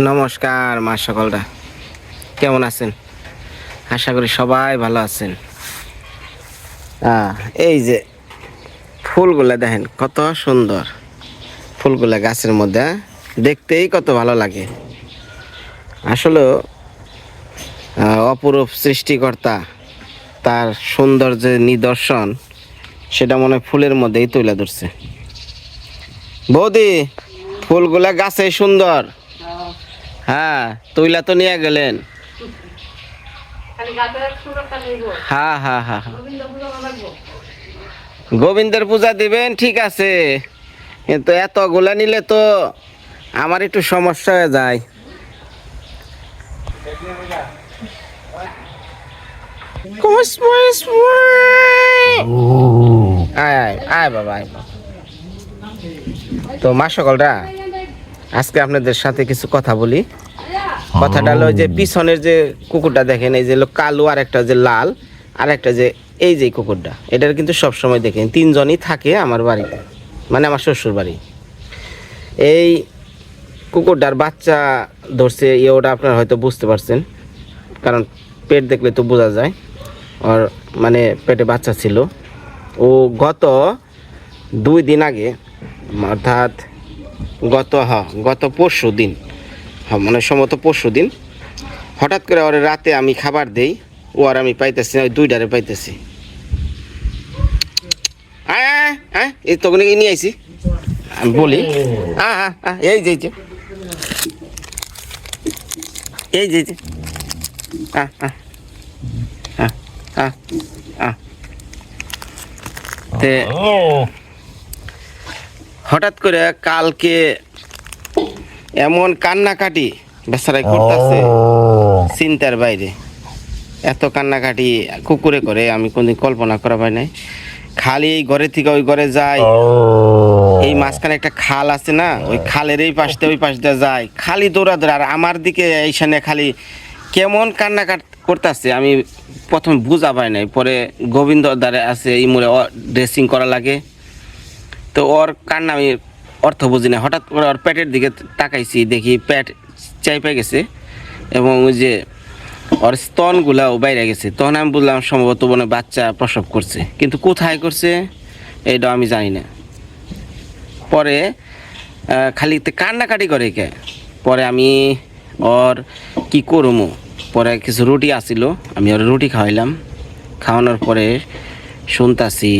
নমস্কার, মা সকলরা। কেমন আছেন? আশা করি সবাই ভালো আছেন। এই যে ফুলগুলা দেখেন, কত সুন্দর ফুলগুলা গাছের মধ্যে? দেখতেই কত ভালো লাগে। আসলে অপরূপ সৃষ্টিকর্তা তার সুন্দর যে নিদর্শন সেটা মনে ফুলের মধ্যেই তুলে ধরছে। বৌদি, ফুলগুলা গাছে সুন্দর। হ্যাঁ তুইলা তো নিয়ে গেলেন। হ্যাঁ হ্যাঁ হ্যাঁ হ্যাঁ। গোবিন্দের পূজা দিবেন ঠিক আছে। কিন্তু এত এতগুলা নিলে তো আমার একটু সমস্যা হয়ে যায়। আয় আয় আয় বাবা আয় বাবা। তো মা সকলরা আজকে আপনাদের সাথে কিছু কথা বলি। কথাটা হলো যে পিছনের যে কুকুরটা দেখেন, এই যে কালো আর একটা যে লাল আর একটা যে এই যে কুকুরটা, এটার কিন্তু সব সময় দেখেন, তিনজনই থাকে আমার বাড়িতে মানে আমার শ্বশুর বাড়ি। এই কুকুরটার বাচ্চা ধরছে ইয়ে ওটা আপনারা হয়তো বুঝতে পারছেন, কারণ পেট দেখলে তো বোঝা যায় আর মানে পেটে বাচ্চা ছিল। ও গত দুই দিন আগে, অর্থাৎ গত হ গত পরশু দিন হ্যাঁ মানে সম্ভবত পরশু দিন হঠাৎ করে ওর রাতে আমি খাবার দেই ও আর আমি পাইতেছি না ওই দুইটারে পাইতেছি। আয়, আয় এই তখন নিয়ে আইছি। বলি হ্যাঁ হ্যাঁ হ্যাঁ এই যে এই যে। হ্যাঁ হ্যাঁ হ্যাঁ হ্যাঁ হ্যাঁ হঠাৎ করে কালকে এমন কান্নাকাটি বেচারাই করতেছে চিন্তার বাইরে। এত কান্নাকাটি কুকুরে করে আমি কোনদিন কল্পনা করা পাই নাই। খালি এই ঘরে থেকে ওই ঘরে যায়। এই মাঝখানে একটা খাল আছে না ওই খালের এই পাশ দিয়ে ওই পাশ দিয়ে যায়। খালি দৌড়া দৌড়া আর আমার দিকে এইখানে খালি কেমন কান্নাকাট করতেছে আমি প্রথমে বুঝা পাই নাই। পরে গোবিন্দ দ্বারে আছে এই মোড়ে ড্রেসিং করা লাগে। তো ওর কান্না আমি অর্থ বুঝি না। হঠাৎ করে ওর পেটের দিকে তাকাইছি, দেখি পেট চাইপে গেছে এবং ওই যে ওর স্তনগুলাও বাইরে গেছে। তখন আমি বুঝলাম সম্ভবত মনে বাচ্চা প্রসব করছে। কিন্তু কোথায় করছে এটা আমি জানি না। পরে খালি কান্নাকাটি করে কে? পরে আমি ওর কি করব পরে কিছু রুটি আসিল আমি ওর রুটি খাওয়াইলাম। খাওয়ানোর পরে শুনতাছি,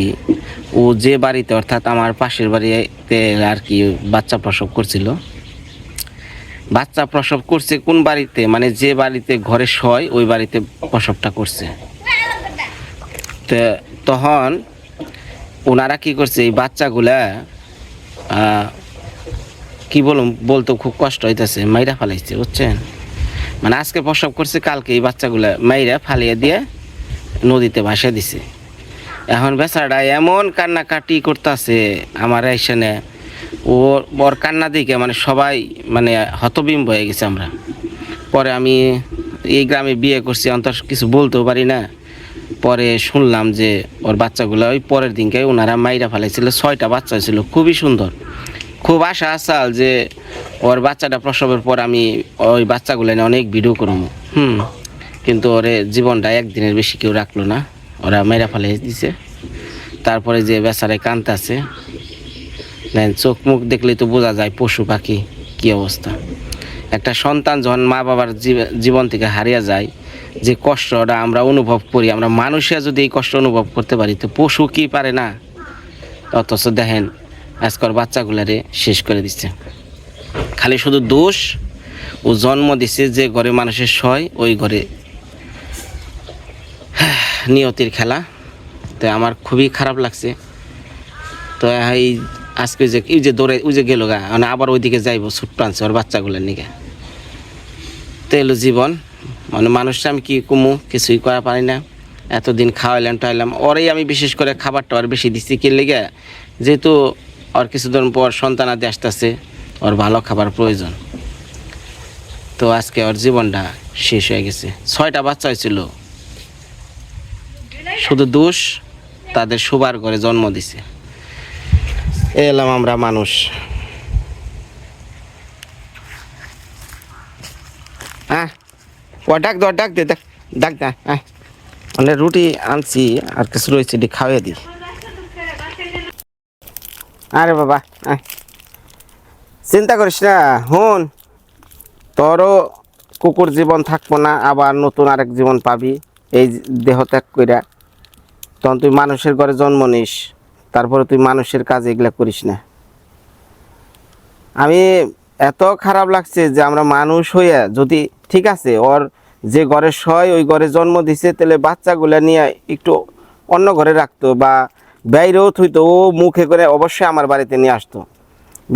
ও যে বাড়িতে, অর্থাৎ আমার পাশের বাড়িতে আর কি বাচ্চা প্রসব করছিল। বাচ্চা প্রসব করছে কোন বাড়িতে? মানে যে বাড়িতে ঘরে শয়, ওই বাড়িতে প্রসবটা করছে। তো তখন ওনারা কি করছে, এই বাচ্চাগুলা কি বলুম বলতো খুব কষ্ট হইতেছে, মাইরা ফালাইছে, বুঝছেন? মানে আজকে প্রসব করছে, কালকে এই বাচ্চাগুলা মাইরা ফালিয়ে দিয়ে নদীতে ভাসিয়ে দিছে। এখন বেচারা এমন কান্নাকাটি করতেছে আমার এখানে ওর ওর কান্না দিকে মানে সবাই মানে হতবিম্ব হয়ে গেছে আমরা। পরে আমি এই গ্রামে বিয়ে করছি অন্তর কিছু বলতেও পারি না। পরে শুনলাম যে ওর বাচ্চাগুলো ওই পরের দিনকে ওনারা মাইরা ফেলাইছিল, ছয়টা বাচ্চা ছিল, খুবই সুন্দর। খুব আশা আসাল যে ওর বাচ্চাটা প্রসবের পর আমি ওই বাচ্চাগুলো নিয়ে অনেক ভিডিও করব হুম, কিন্তু ওরে জীবনটা একদিনের বেশি কেউ রাখল না। ওরা মেরা ফেলে দিছে। তারপরে যে বেচারে কান্ত আছে, দেন চোখ মুখ দেখলেই তো বোঝা যায় পশু পাখি কি অবস্থা। একটা সন্তান যখন মা বাবার জীব- জীবন থেকে হারিয়ে যায়, যে কষ্টটা আমরা অনুভব করি, আমরা মানুষে যদি এই কষ্ট অনুভব করতে পারি, তো পশু কি পারে না? অথচ দেখেন আজকাল বাচ্চাগুলারে শেষ করে দিচ্ছে খালি শুধু দোষ ও জন্ম দিছে যে ঘরে মানুষের সয়, ওই ঘরে। নিয়তির খেলা। তো আমার খুবই খারাপ লাগছে। তো এই আজকে যে, এই যে দৌড়ে, ওই যে গেল গা মানে আবার ওইদিকে যাইবো ছোট্ট আনছে ওর বাচ্চাগুলোর নিকে। তো এলো জীবন। মানে মানুষটা আমি কি কমু, কিছুই করা পারি না। এতদিন খাওয়াইলাম, টাইলাম। ওরাই আমি বিশেষ করে খাবারটা আর বেশি দিচ্ছি কি লেগে, যেহেতু ওর কিছুদিন পর সন্তান আদি আসতেছে, ওর ভালো খাবার প্রয়োজন। তো আজকে ওর জীবনটা শেষ হয়ে গেছে। ছয়টা বাচ্চা হয়েছিল। শুধু দোষ তাদের শোবার ঘরে জন্ম দিছে। এলাম আমরা মানুষ। ও ডাক দে ডাক দে ডাক ডাক দে আয় মানে রুটি আনছি, আর কিছু রয়েছে, এটি খাওয়াই দিই। আরে বাবা আয় চিন্তা করিস না, হুন, তোরও কুকুর জীবন থাকব না, আবার নতুন আরেক জীবন পাবি, এই দেহ ত্যাগ কইরা। তখন তুই মানুষের ঘরে জন্ম নিস, তারপরে তুই মানুষের কাজ এগুলা করিস না। আমি এত খারাপ লাগছে যে আমরা মানুষ হইয়া যদি ঠিক আছে, ওর যে ঘরে শয়, ওই ঘরে জন্ম দিছে, তাহলে বাচ্চাগুলা নিয়ে একটু অন্য ঘরে রাখতো বা বাইরেও থইতো, ও মুখে করে অবশ্যই আমার বাড়িতে নিয়ে আসতো।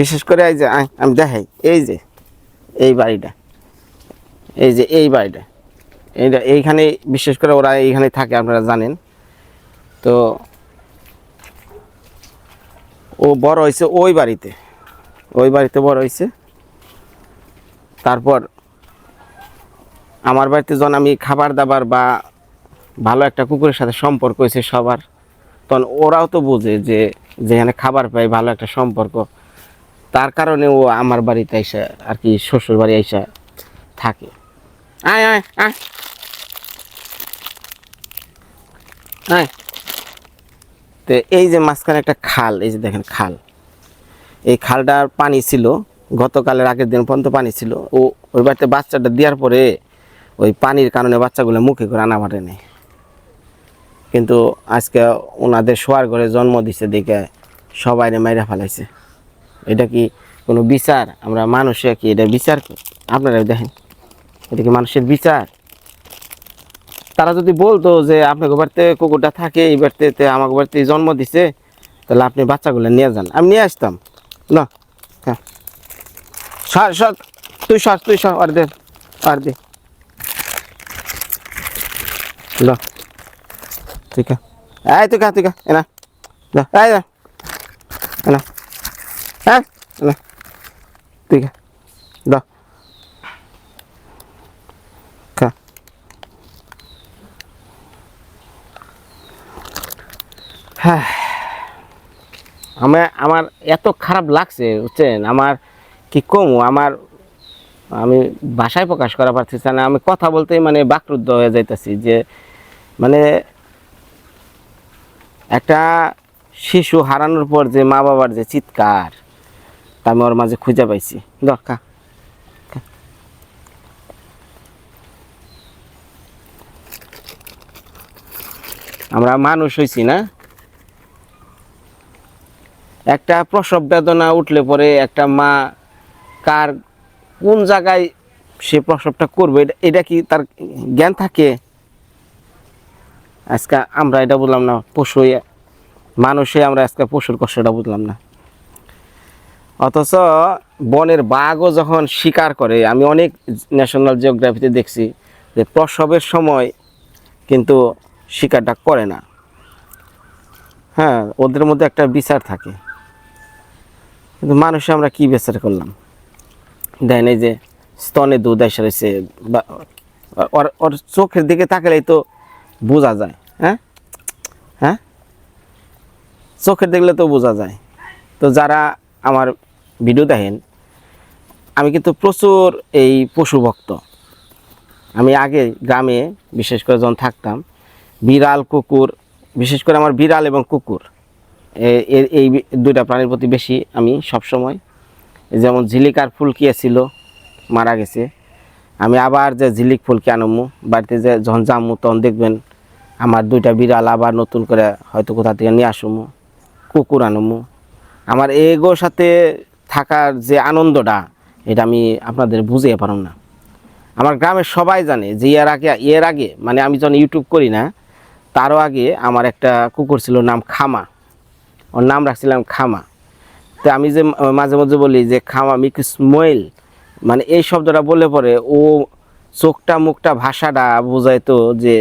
বিশেষ করে এই যে আমি দেখাই, এই যে, এই বাড়িটা, এই যে এই বাড়িটা, এইটা এইখানে বিশেষ করে ওরা এইখানে থাকে, আপনারা জানেন। তো ও বড় হয়েছে ওই বাড়িতে ওই বাড়িতে বড় হয়েছে। তারপর আমার বাড়িতে যখন আমি খাবার দাবার বা ভালো একটা কুকুরের সাথে সম্পর্ক হয়েছে সবার, তখন ওরাও তো বোঝে যে যেখানে খাবার পাই ভালো একটা সম্পর্ক। তার কারণে ও আমার বাড়িতে এসে আর কি শ্বশুর বাড়ি এসে থাকে। আয় আয় আয়। আয়। তো এই যে মাঝখানে একটা খাল, এই যে দেখেন খাল। এই খালটার পানি ছিল, গতকালের আগের দিন পর্যন্ত পানি ছিল। ও, ওই বাড়িতে বাচ্চাটা দেওয়ার পরে ওই পানির কারণে বাচ্চাগুলো মুখে করে আনা পারে নেই কিন্তু আজকে ওনাদের শোয়ার ঘরে জন্ম দিছে দেখে সবাই মাইরা ফেলাইছে। এটা কি কোনো বিচার? আমরা মানুষে কি এটা বিচার? আপনারা দেখেন। এটা কি মানুষের বিচার? তারা যদি বলতো যে আপনার বাড়িতে কুকুরটা থাকে, এই বাড়িতে আমাকে বাড়িতে জন্ম দিছে, তাহলে আপনি বাচ্চাগুলো নিয়ে যান। আমি নিয়ে আসতাম। না হ্যাঁ। সর সর, তুই সর তুই সর, আর দে আর দে। ঠিক আছে তুই খা, তুই ল, এই যা এনা হ্যাঁ এনা তুই হ্যাঁ। আমার আমার এত খারাপ লাগছে, বুঝছেন? আমার কি কমু? আমার, আমি ভাষায় প্রকাশ করা পারতেছি না। আমি কথা বলতেই মানে বাকরুদ্ধ হয়ে যাইতেছি যে মানে একটা শিশু হারানোর পর যে মা বাবার যে চিৎকার, তা আমি ওর মাঝে খুঁজে পাইছি। দরকার আমরা মানুষ হইছি না? একটা প্রসব বেদনা উঠলে পরে একটা মা কার কোন জায়গায় সে প্রসবটা করবে, এটা এটা কি তার জ্ঞান থাকে? আজকে আমরা এটা বুঝলাম না, পশু মানুষে আমরা আজকে পশুর কষ্টটা বুঝলাম না। অথচ বনের বাঘও যখন শিকার করে, আমি অনেক ন্যাশনাল জিওগ্রাফিতে দেখছি যে প্রসবের সময় কিন্তু শিকারটা করে না। হ্যাঁ ওদের মধ্যে একটা বিচার থাকে। কিন্তু মানুষে আমরা কি বিচার করলাম? দেন এই যে স্তনে দুধ এসে রয়েছে, বা ওর ওর চোখের দিকে তাকালেই তো বোঝা যায় হ্যাঁ? হ্যাঁ? চোখের দেখলে তো বোঝা যায়। তো যারা আমার ভিডিও দেখেন, আমি কিন্তু প্রচুর এই পশু ভক্ত। আমি আগে গ্রামে বিশেষ করে যখন থাকতাম, বিড়াল, কুকুর, বিশেষ করে আমার বিড়াল এবং কুকুর এই দুইটা প্রাণীর প্রতি বেশি আমি সবসময়। যেমন ঝিলিকার ফুলকিয়া ছিল মারা গেছে। আমি আবার যে ঝিলিক ফুলকি আনমু, বাড়িতে যে যখন যামু, তখন দেখবেন আমার দুইটা বিড়াল আবার নতুন করে হয়তো কোথা থেকে নিয়ে আসুমু, কুকুর আনমু। আমার এগোর সাথে থাকার যে আনন্দটা, এটা আমি আপনাদের বুঝিয়ে পারব না। আমার গ্রামের সবাই জানে যে এর আগে এর আগে মানে আমি যখন ইউটিউব করি না, তারও আগে আমার একটা কুকুর ছিল, নাম খামা। ওর নাম রাখছিলাম খামা। তো আমি যে মাঝে মাঝে বলি যে, খামা মিক্স ময়েল মানে এই শব্দটা বলে পরে ও চোখটা, মুখটা, ভাষাটা বোঝাইতো যে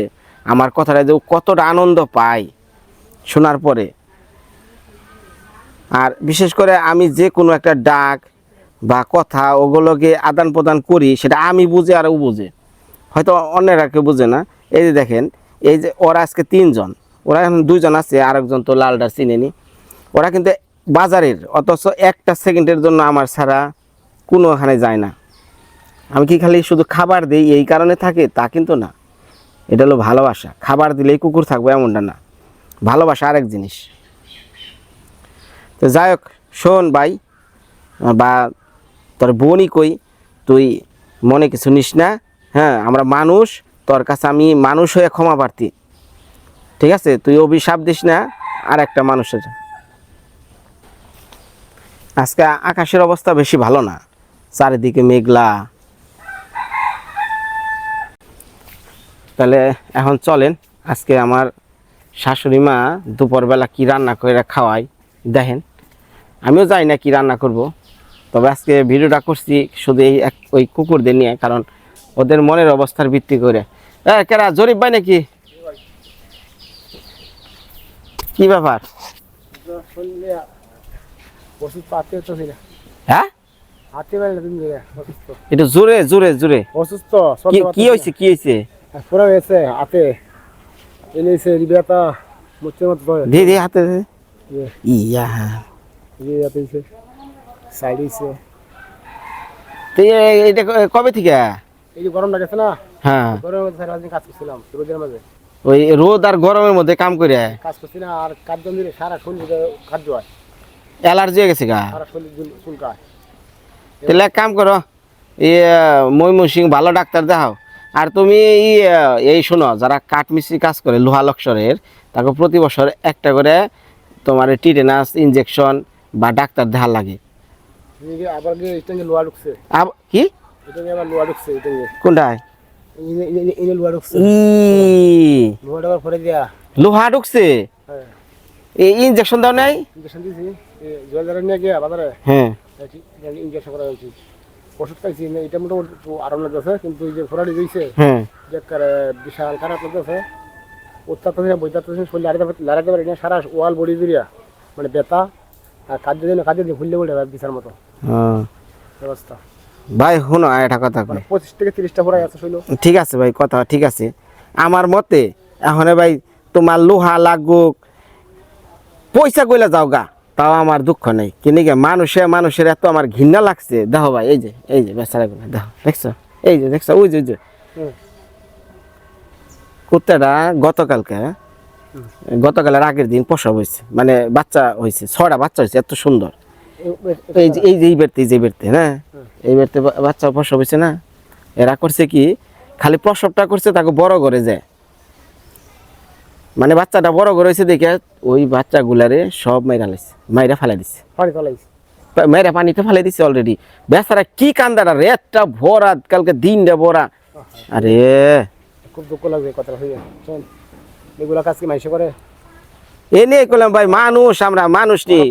আমার কথাটা যে ও কতটা আনন্দ পায় শোনার পরে। আর বিশেষ করে আমি যে কোনো একটা ডাক বা কথা ওগুলোকে আদান প্রদান করি, সেটা আমি বুঝে আর ও বুঝে। হয়তো অন্যরা কেউ বুঝে না। এই যে দেখেন, এই যে ওরা আজকে তিনজন, ওরা এখন দুইজন আছে, আরেকজন তো লালটা চিনেনি। ওরা কিন্তু বাজারের, অথচ একটা সেকেন্ডের জন্য আমার ছাড়া কোনোখানে যায় না। আমি কি খালি শুধু খাবার দিই, এই কারণে থাকে? তা কিন্তু না। এটা হলো ভালোবাসা। খাবার দিলেই কুকুর থাকবে, এমনটা না। ভালোবাসা আরেক জিনিস। তো যাই হোক, শোন ভাই, বা তোর বোনই কই, তুই মনে কিছু নিস না হ্যাঁ? আমরা মানুষ, তোর কাছে আমি মানুষ হয়ে ক্ষমা প্রার্থী। ঠিক আছে? তুই অভিশাপ দিস না আর একটা মানুষের। আজকে আকাশের অবস্থা বেশি ভালো না। চারিদিকে মেঘলা। তাহলে এখন চলেন, আজকে আমার শাশুড়ি মা দুপুরবেলা কি রান্না করে খাওয়াই দেখেন। আমিও যাই না কি রান্না করব, তবে আজকে ভিডিওটা করছি শুধু এই এক ওই কুকুরদের নিয়ে, কারণ ওদের মনের অবস্থার ভিত্তি করে। হ্যাঁ কেরা জরিফ ভাই নাকি? কি ব্যাপার? ওষুধ পাতে হচ্ছে না হ্যাঁ? হাতে পারে না তুমি অসুস্থ একটু জোরে জোরে জোরে। অসুস্থ কি কি হয়েছে কি হয়েছে? পুরো হয়েছে হাতে। এনেছে রিবিয়াটা মুচের মতো ধরে। দে দে হাতে দে। ইয়ে, ইয়া। রিবিয়াতে হয়েছে সাইড হয়েছে তো এটা কবে থেকে? এই যে গরম লাগেছে না? হ্যাঁ। গরমের মধ্যে সারা দিন কাজ করছিলাম রোদের মাঝে ওই রোদ আর গরমের মধ্যে কাম করে? কাজ করছি না আর কাজ জম দিলে সারা শরীর খাদ্য হয়। অ্যালার্জি হয়ে গেছে গা তাহলে এক কাম করো ইয়ে এই ময়মনসিং ভালো ডাক্তার দেখাও আর তুমি এই এই শোনো যারা কাঠ মিস্ত্রি কাজ করে লোহা লক্ষরের তাকে প্রতি বছর একটা করে তোমার টিটেনাস ইনজেকশন বা ডাক্তার দেখার লাগে কি কোনটায় লোহা ঢুকছে হ্যাঁ এই ইনজেকশন দাও নাই ইঞ্জেকশন দিয়েছি নিয়ে গিয়া বাজারে হ্যাঁ। ইঞ্জেকশন করা হয়েছে। ওষুধ খাইছি এটা মোটামুটি আরাম লাগতেছে কিন্তু এই যে দিয়েছে হ্যাঁ। যে বিশাল খারাপ লাগতেছে উত্তাতে বইতাতে শরীর লাড়াতে লাড়াতে পারে না সারা ওয়াল বডি জুড়িয়া মানে ব্যথা আর কাজ দিন কাজ দিন ফুললে বলে মতো। হ্যাঁ। ব্যবস্থা। ভাই শুনো একটা কথা। মানে পঁচিশ থেকে তিরিশটা ফোরাই আছে শৈল। ঠিক আছে ভাই কথা ঠিক আছে। আমার মতে এখন ভাই তোমার লোহা লাগুক পয়সা কইলে যাও গা তাও আমার দুঃখ নেই। কিনে গে মানুষে মানুষের এত আমার ঘৃণা লাগছে। দেখো ভাই এই যে এই যে বেচারা গুলো দেখো দেখছ? এই যে দেখছ? ওই যে ওই যে। কুত্তাটা গতকালকে গতকালের আগের দিন প্রসব হয়েছে। মানে বাচ্চা হয়েছে ছটা বাচ্চা হয়েছে এত সুন্দর। এই যে এই যে এই বেড়তে যে বেরতে হ্যাঁ এই বেড়তে বাচ্চা প্রসব হয়েছে না? এরা করছে কি খালি প্রসবটা করছে তাকে বড় করে যায়। মানে বাচ্চাটা বড় করে হয়েছে দেখে ওই বাচ্চাগুলারে সব মাইরা লাইছে মাইরা ফেলাই দিছে। মাইরা পানিতে ফেলাই দিছে অলরেডি বেচারা কি কান্দাটা রেতটা ভরা কালকে দিনটা ভরা। আরে। খুব দুঃখ লাগবে শোন। এগুলা কাজ কি করে? এ নিয়ে করলাম ভাই মানুষ আমরা মানুষ নেই।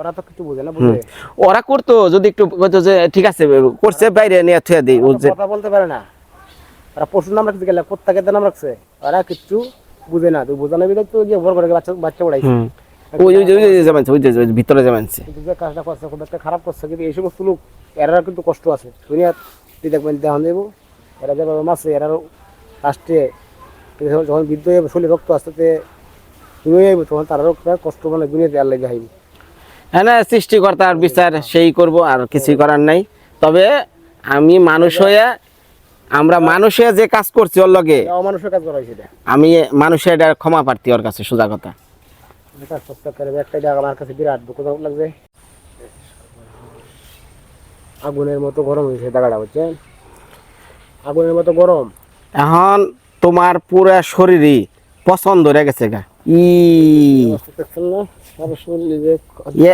ওরা তো কিছু বুঝে না বুঝে। ওরা করতো যদি একটু যে ঠিক আছে করছে বাইরে নিয়ে থুয়ে দিই কথা বলতে পারে না। ওরা পশুর নাম রাখতে গেলে প্রত্যেকের নাম রাখছে? ওরা কিচ্ছু বুঝে না তুই বোঝানোর ভিতরে তো গিয়ে ভর করে বাচ্চা বাচ্চা। ওই ওই ওই জামাইছে ওই যে ভিতরে জামাইছে। কাজটা করছে খুব একটা খারাপ করছে কিন্তু এই সমস্ত লোক এরার কিন্তু কষ্ট আছে। দুনিয়া তুই দেখবেন দেখান দেবো এরা যেভাবে মাসে এরারও লাস্টে যখন বৃদ্ধ হয়ে শরীরে রক্ত আসতে তখন তারারও কষ্ট মানে লেগে হ্যাঁ সৃষ্টিকর্তার বিচার সেই করব আর কিছুই করার নাই। তবে আমি মানুষ হয়ে আমরা মানুষে যে কাজ করছি ওর লগে অমানুষের কাজ করা হয়েছে আমি মানুষের এটা ক্ষমা প্রার্থী ওর কাছে সোজা কথা। আমার কাছে বিরাট দুঃখজনক লাগছে। আগুনের মতো গরম হয়েছে জায়গাটা বুঝছেন? আগুনের মতো গরম। এখন তোমার পুরো শরীরই পছন্দ হয়ে গেছে গা। ই।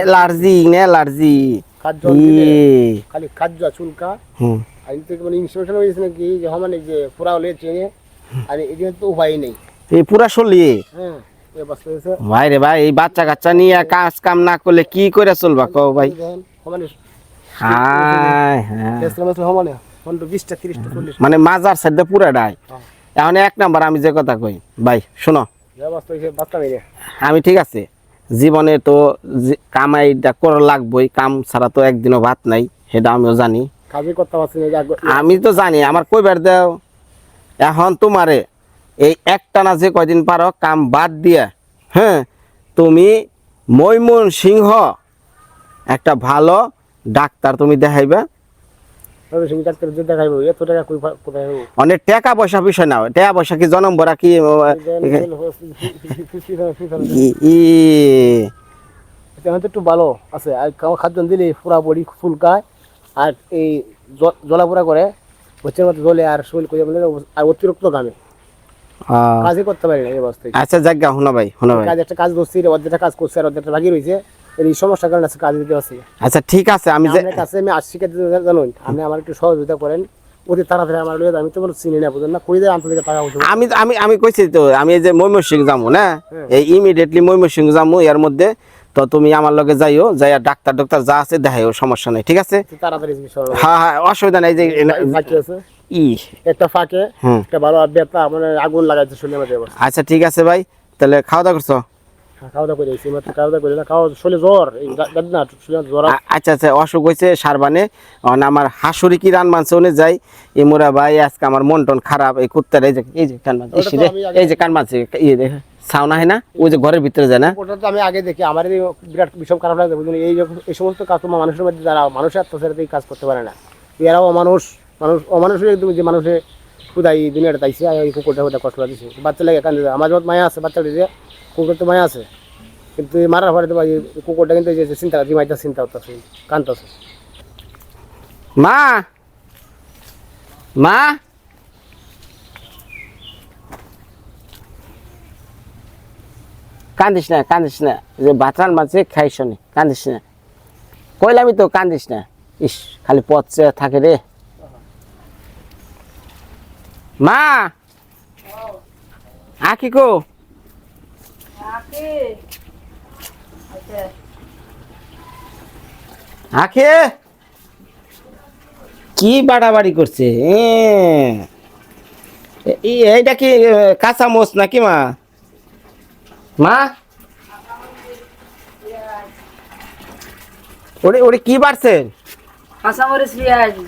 Allergy allergy. খালি কাজ চুলকা। হুম। এই থেকে মানে ইনস্ট্রাকশন হয়েছে নাকি? যে মানে যে পুরা হলে আর এখানে তো উপায় নেই। এই পুরা হ্যাঁ ভাই রে ভাই এই বাচ্চা কাচ্চা নিয়ে কাজ কাম না করলে কি করে চলবা কও ভাই? পনেরো বিশটা তিরিশটা মানে মাজার সাইডে পুরাটাই হ্যাঁ। এখন এক নাম্বার আমি যে কথা কই ভাই শোনো। আমি ঠিক আছে জীবনে তো কামাইটা করা লাগবই কাম ছাড়া তো একদিনও ভাত নাই সেটা আমিও জানি। কাজই করতে পারছি না আমি তো জানি আমার কইবার দেও এখন তোমারে এই একটানা যে কয়দিন পারো কাম বাদ দিয়া হ্যাঁ তুমি মৈমন সিংহ একটা ভালো ডাক্তার তুমি দেখাইবা অনেক টাকা পয়সা বিষয় না টাকা পয়সা কি জনম ভরা কি একটু ভালো আছে খাদ্য দিলে পুরা বডি ফুলকায় আর এই জ- জ্বলাপোড়া করে হচ্ছে মতো জ্বলে আর শরীর করে মানে আর অতিরিক্ত গামে কাজই করতে পারি না এই অবস্থায়। আচ্ছা জায়গা শোনো ভাই শোনো ভাই। কাজ একটা কাজ করছি অর্ধেকটা কাজ করছি আর অর্ধেকটা বাকি রয়েছে এই সমস্যার কারণে আজকে কাজ দিতে পারছি আচ্ছা ঠিক আছে আমি যে আপনার কাছে আমি জানুন। আপনি আমার একটু সহযোগিতা করেন। অতি তাড়াতাড়ি আমার লয়ে আমি তো কোনো চিনি না বুঝলেন না? কুড়ি দেয় আন্তর্জাতিক টাকা আমি আমি আমি কইছি তো আমি এই যে ময়মনসিং যাব না? হ্যাঁ। এই ইমিডিয়েটলি ময়মনসিং যাব এর মধ্যে তো তুমি আমার লগে যাইও যাই ডাক্তার ডাক্তার যা আছে দেখাইও সমস্যা নাই ঠিক আছে। হ্যাঁ হ্যাঁ অসুবিধা নাই যে ই। একটা ফাঁকে একটা ভালো ব্যথা মানে আগুন লাগাইছে মধ্যে আচ্ছা ঠিক আছে ভাই তাহলে খাওয়া দাওয়া করছ? আ- আচ্ছা আচ্ছা অসুখ হয়েছে সারবানে। আমার হাসুরি কি রান মানছে উনি যাই। ভাই আজকে আমার মন টন খারাপ এই কুত্তার এই যে এই যে কান এই যে কান মানছে ইয়ে দেখে। সাউনা হয় না ওই যে ঘরের ভিতরে যায় না। ওটা তো আমি আগে দেখি আমার বিরাট বিষম খারাপ লাগে বুঝলেন এই এই সমস্ত কাজ তোমার মানুষের মধ্যে যারা মানুষের আত্মসারে এই কাজ করতে পারে না। এরাও অমানুষ মানুষ অমানুষের একদম যে মানুষে খুদাই এই দুনিয়াটা তাইছে আর এই কুকুরটা ওটা কষ্ট লাগছে বাচ্চা লাগে কান্দে আমার যত মায়া আছে বাচ্চা দিয়ে কুকুর তো মায়া আছে। কিন্তু এই মারার পরে তো ভাই কুকুরটা কিন্তু যে চিন্তা দিমাইটা চিন্তা হতেছে কান্দতেছে। মা! মা! কান্দিস না কান্দিস না। যে বাতরান মাঝে খাই শোনে কান্দিস না। কইলামই তো কান্দিস না। ইস, খালি পচে থাকে রে। মা! আকি! কো আখে কি বাড়াবাড়ি করছে এইটা কি কাঁচা মোচ নাকি মা? মা? ওরে ওরে কি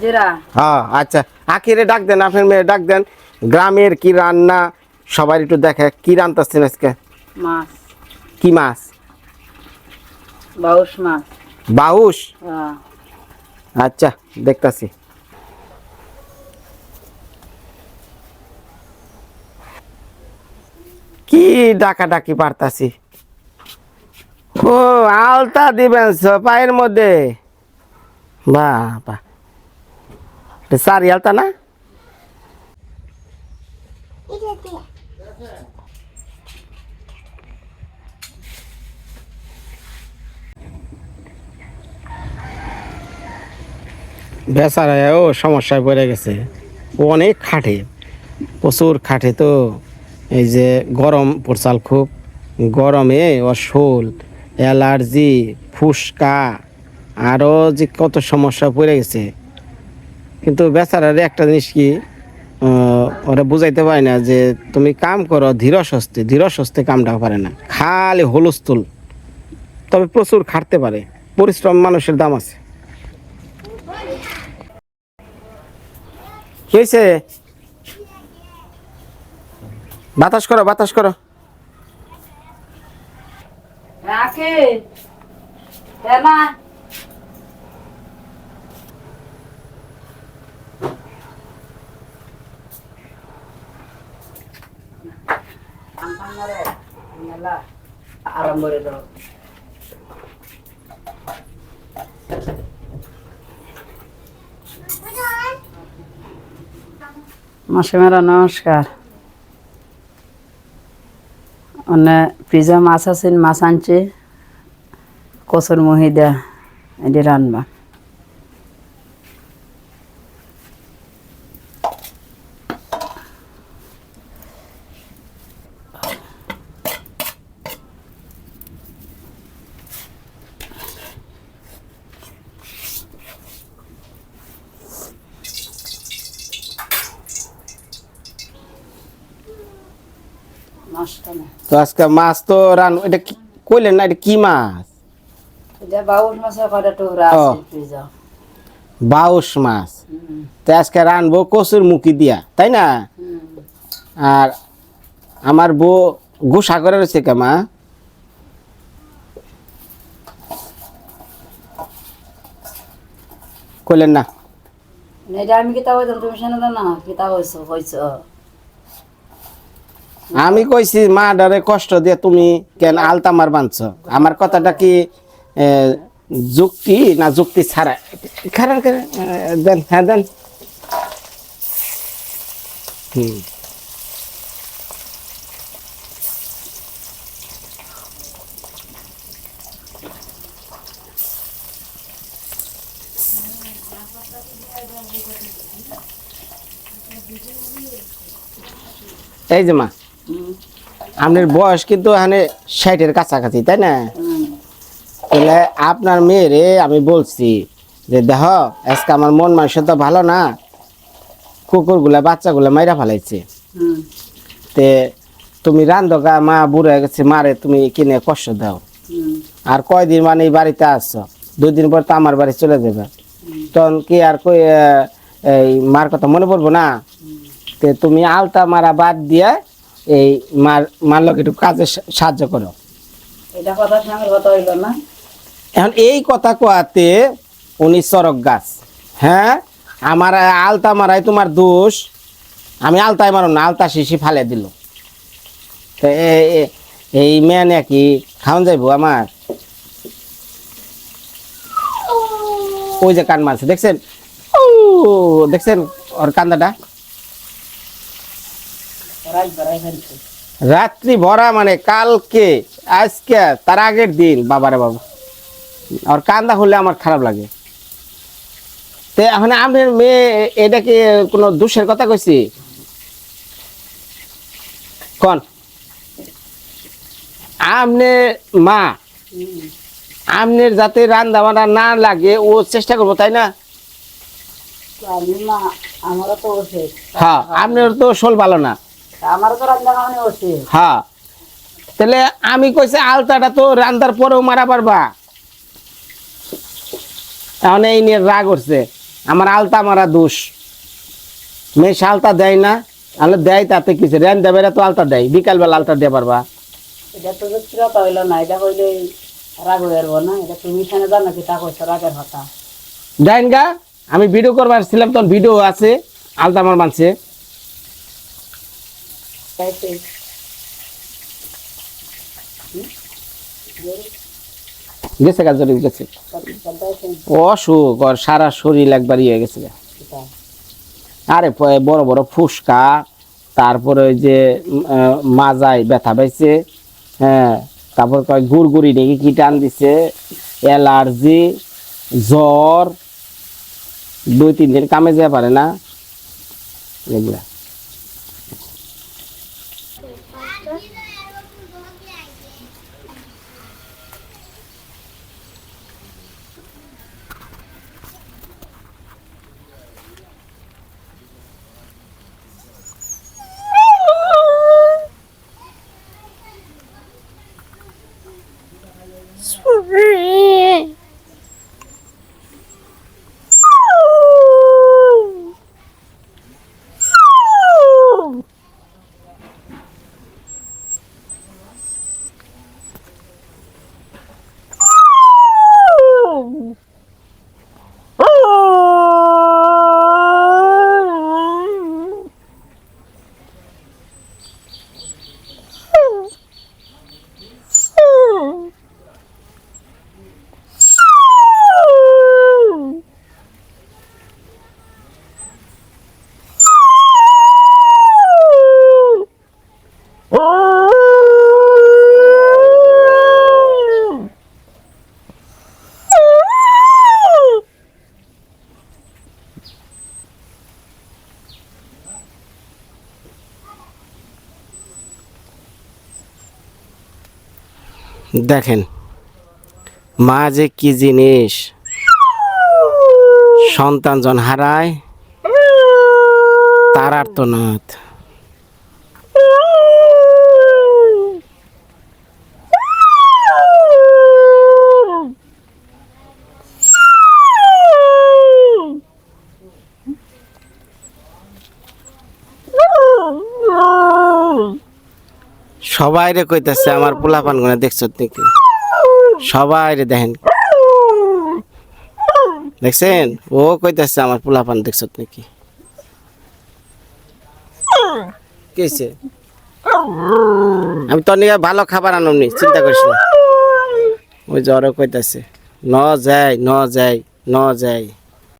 জিরা। হ্যাঁ আচ্ছা। আখিরে ডাক দেন আপনার মেয়ে ডাক দেন। গ্রামের কি রান্না? সবাই একটু দেখে কি রান্তাছেন আজকে? মাছ। কি মাছ? বাউস মাছ। বাউস হ্যাঁ। আচ্ছা দেখতাছি। কি ডাকা ডাকি পারতাছি? ও, আলতা দিবেন পায়ের মধ্যে। এটা সারি আলতা না? বেচারা ও সমস্যায় পড়ে গেছে। অনেক খাটে। প্রচুর খাটে তো। এই যে গরম পড়ছাল খুব। গরমে শোল অ্যালার্জি, ফুসকা আরও যে কত সমস্যা পড়ে গেছে। কিন্তু বেচারারে একটা জিনিস কি ওরা বুঝাইতে পারে না যে তুমি কাম করো ধীর সস্তে ধীর সস্তে কামটা পারে না। খালি হলুস্তুল তবে প্রচুর খাটতে পারে, পরিশ্রম মানুষের দাম আছে। হয়েছে বাতাস করো বাতাস করো। রাখে দাও মাসিমারা নমস্কার। মানে পিজা মাছ আছে মাছ আনছে কচুর মহিদা এটি রানবা মাছটা না তো আজকে মাছ তো রান এটা কইলেন না এটা কি মাছ? বাউস মাছ। তো আজকে রানবো কচুর মুখি দিয়া তাই না? আর আমার বউ গুসা করে রয়েছে কেমা কইলেন না। আমি কিতা হইতাম তুমি শুনে না কিতা হইছো হইছো। আমি কইছি, মা ডারে কষ্ট দিয়ে তুমি কেন আলতামার বানছ? আমার কথাটা কি যুক্তি না যুক্তি ছাড়া? খারাপ দেন হ্যাঁ দেন। এই যে মা। আপনার বয়স কিন্তু এখানে ষাটের কাছাকাছি, তাই না? তাহলে আপনার মেয়েরে আমি বলছি যে, দেখ, আজকে আমার মন মানসিকতা ভালো না, কুকুরগুলা, বাচ্চাগুলা মাইরা ফেলাইছে। তে তুমি রান্ধকা মা বুড়ো গেছে, মারে তুমি কিনে কষ্ট দাও? আর কয়দিন মানে এই বাড়িতে আসছো দুই দিন পর তো আমার বাড়ি চলে যাবে। তখন কি আর কই এই মার কথা মনে পড়ব না? তে তুমি আলতা মারা বাদ দিয়ে এই মার মার লোক একটু কাজে সাহায্য করো। এখন এই কথা কোয়াতে উনি চরক গাছ। হ্যাঁ আমার আলতা মারাই তোমার দোষ। আমি আলতায় মারো না আলতা শিশি ফালে দিল। তো এই মেয়ে নাকি খাওয়ান যাইবো আমার? ওই যে কান মারছে দেখছেন? ও দেখছেন ওর কান্দাটা রাত্রি ভরা মানে কালকে আজকে তার আগের দিন। বাবারে বাবা। আর কান্দা হলে আমার খারাপ লাগে। তো এখন আপনার মেয়ে এটা কি কোনো দোষের কথা কইছি? কন? আমনে মা। আমনের যাতে রান্না বান্না না লাগে ও চেষ্টা করব তাই না? আমি মা আমারও তো হ্যাঁ আপনার তো শোল ভালো না। হ্যাঁ। তাহলে আমি কইছে আলতাটা তো রান্দার পরেও মারা পারবা। এখন এই নিয়ে রাগ উঠছে আমার আলতা মারা দোষ। মেয়ে আলতা দেয় না আলো দেয় তাতে কিছু। রেন দেবে তো আলতা দেয় বিকালবেলা আলতা দিয়ে পারবা। এটা তো যুক্তিরতা হইল না এটা হইলে রাগ যাব না। এটা তুমি শুনে দাও না কিতা কইছো রাগের কথা। দেন গা আমি ভিডিও করবার ছিলাম তখন ভিডিও আছে আলতা আমার মানছে। গেছে কাজ গেছে। অসুখ ওর সারা শরীর একবার ইয়ে গেছে আরে বড় বড় ফুসকা, তারপরে ওই যে মাজায় ব্যথা পাইছে হ্যাঁ তারপর কয় গুড়গুড়ি নাকি কি টান দিছে, অ্যালার্জি, জ্বর, দুই, তিন দিন কামে যেতে পারে না। এগুলা। দেখেন মা যে কি জিনিস। সন্তান জন হারায় তার আর্তনাদ। সবাই রে কইতাছে, আমার পোলাপান গুনা দেখছ নাকি সবাই রে দেখেন। দেখছেন? ও কইতাছে, আমার পোলাপান দেখছত নাকি কি? হইছে? আমি তোর নিয়ে ভালো খাবার আনমনি চিন্তা করিস না। ওই জ্বরও কইতাছে, ন যাই ন যাই ন যাই।